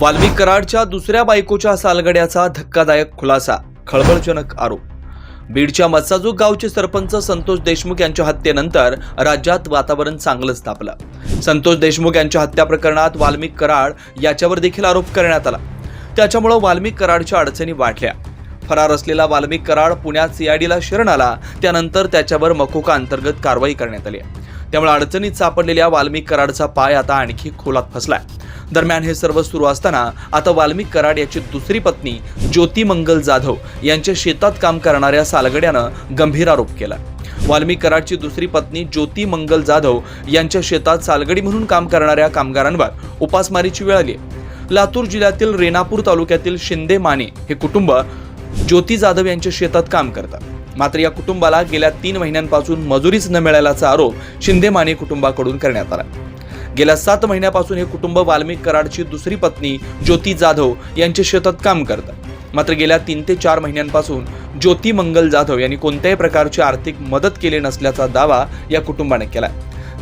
वाल्मी कराडच्या दुसऱ्या बायकोच्या सालगड्याचा धक्कादायक खुलासा खळबळजनक आरोप. बीडच्या मत्साजूक गावचे सरपंच संतोष देशमुख यांच्या हत्येनंतर राज्यात वातावरण चांगलंच तापलं. संतोष देशमुख यांच्या हत्या प्रकरणात वाल्मिक कराड याच्यावर देखील आरोप करण्यात आला. त्याच्यामुळं वाल्मिक कराडच्या अडचणी वाढल्या. फरार असलेला वाल्मिक कराड पुण्यात सीआयडीला शरण आला त्यानंतर त्याच्यावर मकोका अंतर्गत कारवाई करण्यात आली. आहे. त्यामुळे अडचणीत सापडलेल्या वाल्मिक कराडचा पाय आता आणखी खोलात फसलाय. दरम्यान हे सर्व सुरू असताना आता वाल्मिक कराड याची दुसरी पत्नी ज्योती मंगल जाधव यांच्या शेतात काम करणाऱ्या सालगड्यानं गंभीर आरोप केला. वाल्मिक कराडची दुसरी पत्नी ज्योती मंगल जाधव यांच्या शेतात सालगडी म्हणून काम करणाऱ्या कामगारांवर उपासमारीची वेळ आली लातूर जिल्ह्यातील रेणापूर तालुक्यातील शिंदे माने हे कुटुंब ज्योती जाधव यांच्या शेतात काम करतात. मात्र या कुटुंबाला गेल्या तीन महिन्यांपासून मजुरीच न मिळाल्याचा आरोप शिंदे माने कुटुंबाकडून करण्यात आला. गेल्या सात महिन्यापासून हे कुटुंब वाल्मिक कराडची दुसरी पत्नी ज्योती जाधव यांच्या शेतात काम करतात. मात्र गेल्या तीन ते चार महिन्यांपासून ज्योती मंगल जाधव यांनी कोणत्याही प्रकारची आर्थिक मदत केली नसल्याचा दावा या कुटुंबाने केला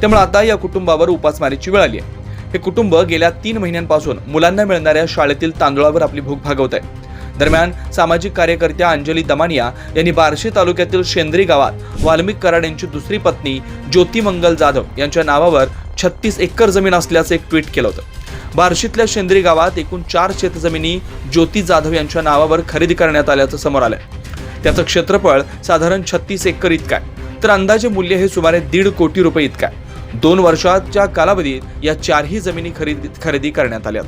त्यामुळे आता या कुटुंबावर उपासमारीची वेळ आली आहे. हे कुटुंब गेल्या तीन महिन्यांपासून मुलांना मिळणाऱ्या शाळेतील तांदळावर आपली भूक भागवत आहे दरम्यान सामाजिक कार्यकर्त्या अंजली दमानिया यांनी बार्शी तालुक्यातील शेंद्री गावात वाल्मिक कराड यांची दुसरी पत्नी ज्योती मंगल जाधव यांच्या नावावर छत्तीस एकर जमीन असल्याचं एक ट्विट केलं होतं. बार्शीतल्या शेंद्री गावात एकूण चार शेतजमिनी ज्योती जाधव यांच्या नावावर खरेदी करण्यात आल्याचं समोर आलंय. त्याचं क्षेत्रफळ साधारण छत्तीस एकर इतकं आहे. तर अंदाजे मूल्य हे सुमारे दीड कोटी रुपये इतकं आहे. दोन वर्षाच्या कालावधीत या चारही जमिनी खरेदी खरेदी करण्यात आल्या.